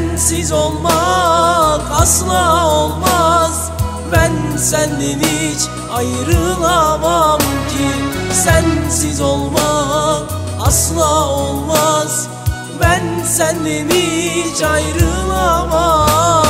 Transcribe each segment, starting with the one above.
Sensiz olmak asla olmaz. Ben senden hiç ayrılamam ki. Sensiz olmak asla olmaz. Ben senden hiç ayrılamam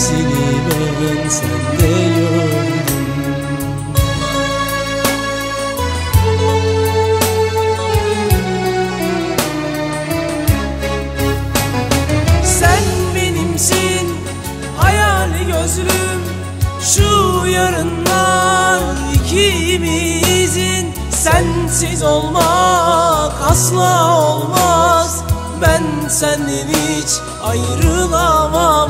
Hepsini ben sende gördüm Sen benimsin hayali gözlüm. Şu yarınlar ikimizin. Sensiz olmak asla olmaz. Ben senden hiç ayrılamam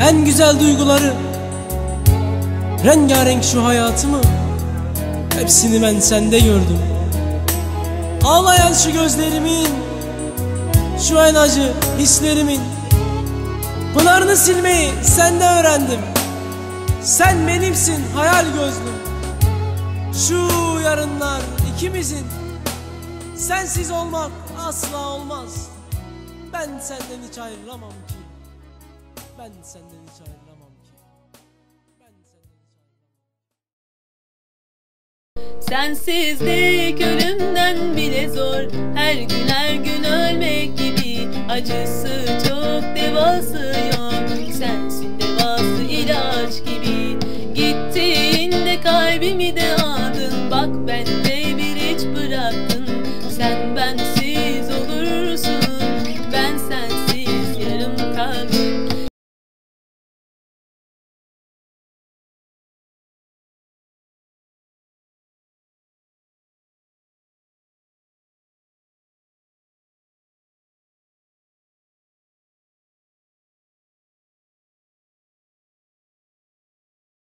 En güzel duyguları. Rengarenk şu hayatımı. Hepsini ben sende gördüm. Ağlayan şu gözlerimin Şu en acı hislerimin. Pınarını silmeyi sende öğrendim. Sen benimsin hayal gözlüm. Şu yarınlar ikimizin. Sensiz olmak asla olmaz. Ben senden hiç ayrılamam ki Ben senden hiç ayrılamam ki. Ben senden hiç ayrılamam. Sensizlik ölümden bile zor. Her gün her gün ölmek gibi. Acısı çok devası